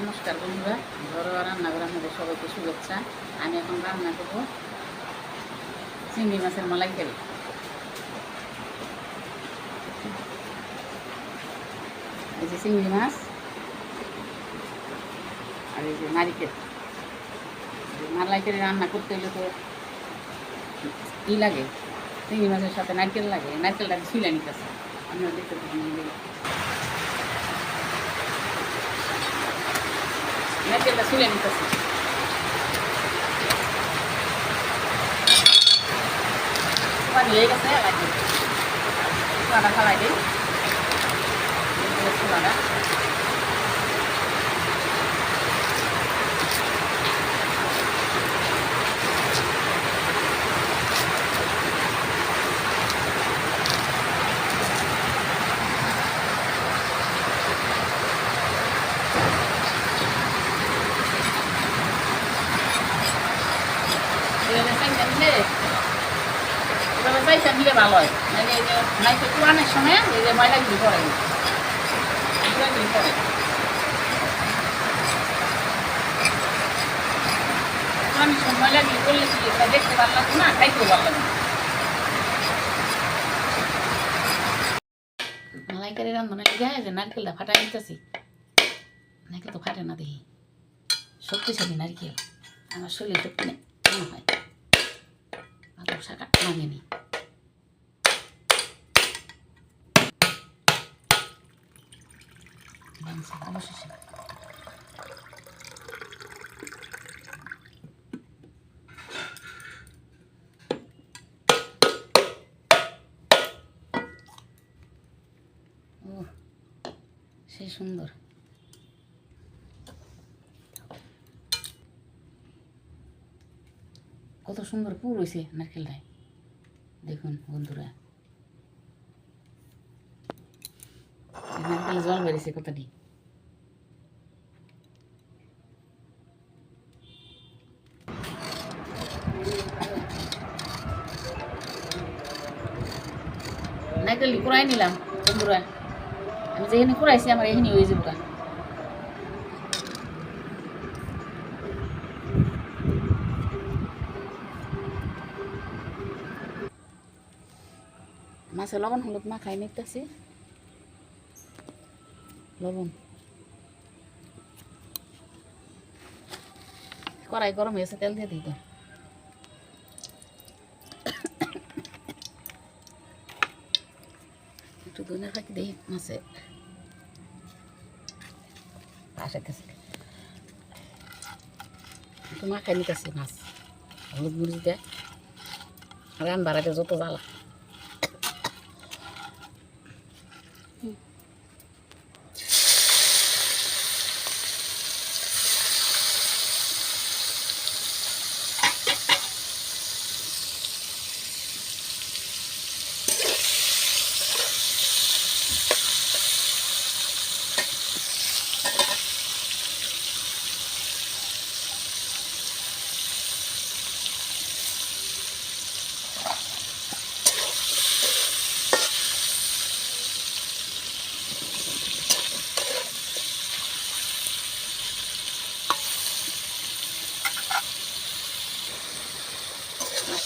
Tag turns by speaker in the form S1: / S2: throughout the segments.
S1: নমস্কার বন্ধুরা, ঘরোয়া রান্নাঘর আপনাদের সবাইকে শুভেচ্ছা। আমি এখন রান্না করব চিংড়ি মাছের মালাইকারি। এই যে চিংড়ি মাছ আর এই যে নারিকেল। এই মালাইকারি রান্না করতে হলে তো ই লাগে, চিংড়ি মাছের সাথে নারকেল লাগে, নারকেলটা ছিলে নিতেছে আপনারা দেখতে পাবেন এই যে নারকেলটা ছিলে নিতেছে পানি হয়ে গেছে লাগে চুলাটা খালাই দিই চুলাটা নিলে ভালো হয়। নাহলে এই যে নাইতে পুরানোর সময় এই যে ময়লাগুলি পড়ে করলে দেখতে ভালো লাগবে না খাইতেও ভালো লাগবে মালাইকারি রান্ধনে লিখে যে নারকেলটা ফাটাই নিতেছি নারকেল তো ফাটে না দেখি। শক্তিশালী নারকেল আমার শরীরে শক্তি নেই মনে হয়? আদর শাখা ভাঙেনি ভাঙছে অবশেষে সেই সুন্দর। কত সুন্দর পুর হয়েছে নারকেলটায়। দেখুন বন্ধুরা। জল বেরিয়েছে কতটি নারকেল কুড়াই নিলাম বন্ধুরা আমি যেখানে কুড়াইছি আমার এখানে হয়ে যাব মাছে লবণ হলুদ মাখাই নিতেছি লবণ। কড়াই গরম হয়েছে, তেল দিয়ে দিই তো। একটু ধনে ফাঁকি দিই, মাছে। পাশে গেছে। একটু মাছ, হলুদ মরিচ দেয়। রান বাড়াতে যত জ্বালা।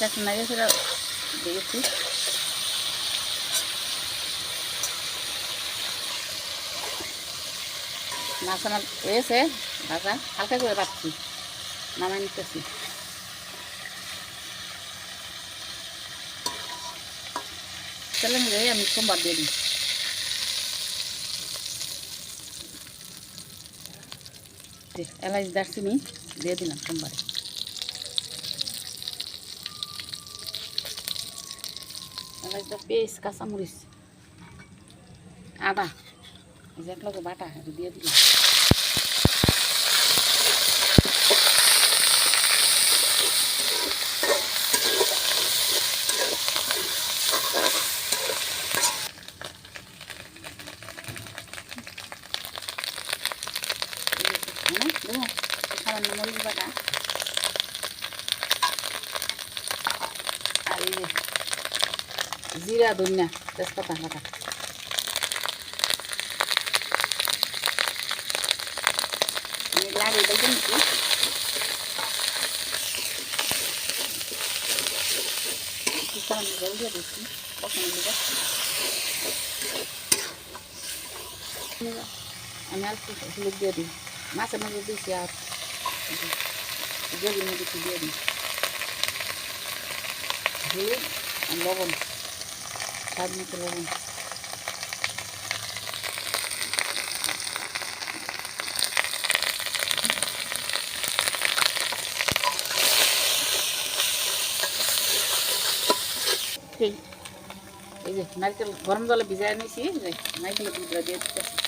S1: শোনা গেছে দেখেছি মাছ আমার হয়েছে ভাজা হালকা করে পাচ্ছি নামাই নিতেছি তাহলে আমি সোমবার দিয়ে দিই এলাচ দারচিনি দিয়ে দিলাম সোমবারে এলাচটা পেঁয়াজ কাঁচামরিচ আদা এই যে একলগে বাটা দিয়ে দিলাম হ্যাঁ সামান্য মরিচ বাটা আর এই জিরা ধনিয়া, তেজপাতা দিয়ে দিচ্ছি কখনো দিবে আমি আর হলুদ দিয়ে দিই মাছের মধ্যে দিয়েছি আর জলের মধ্যে দিয়ে দিই হলুদ আর লবণ। স্বাদ মতো লবণ এই এই যে নারকেল গরম জলে ভিজায় নিয়েছি এই যে নারকেলের দুধটা দিয়ে দিতেছি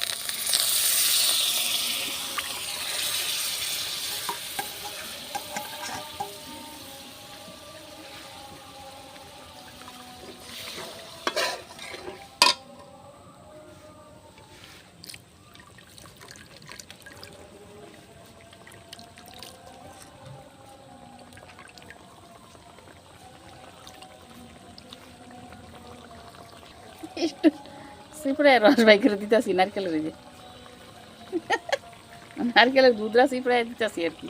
S1: সিপড়ায় রস বাই করে দিতেছি নারকেলের যে নারকেলের দুধরা সিপড়ায় দিতেছি আর কি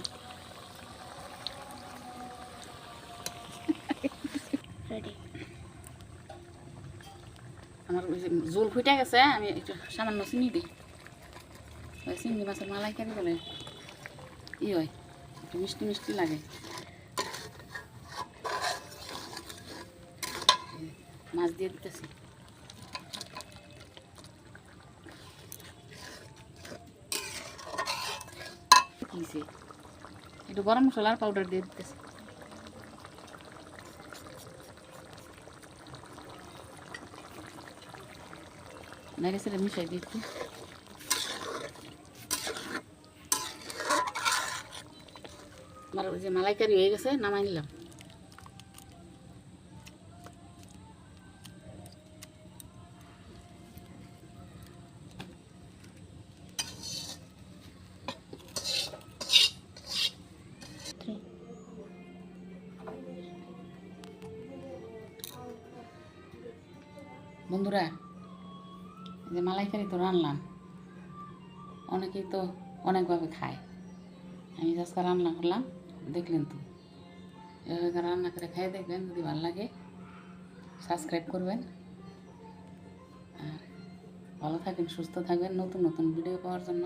S1: আমার ওই যে জোল ফুটে গেছে আমি একটু সামান্য চিনি দিই ওই চিংড়ি মাছের মালাই কারি বলে ই হয় একটু মিষ্টি মিষ্টি লাগে মাছ দিয়ে দিতেছি দিছে একটু গরম মশলার পাউডার দিয়ে দিতেছি। সেটা মিশাই দিচ্ছি আমার ওই যে মালাইকারি হয়ে গেছে, নামাই নিলাম। বন্ধুরা যে মালাইকারি তো রানলাম। অনেকেই তো অনেকভাবে খায়। আমি আজকে রান্না করলাম, দেখলেন তো। এভাবে রান্না করে খাই দেখবেন, যদি ভালো লাগে সাবস্ক্রাইব করবেন। আর ভালো থাকবেন সুস্থ থাকবেন নতুন নতুন ভিডিও পাওয়ার জন্য।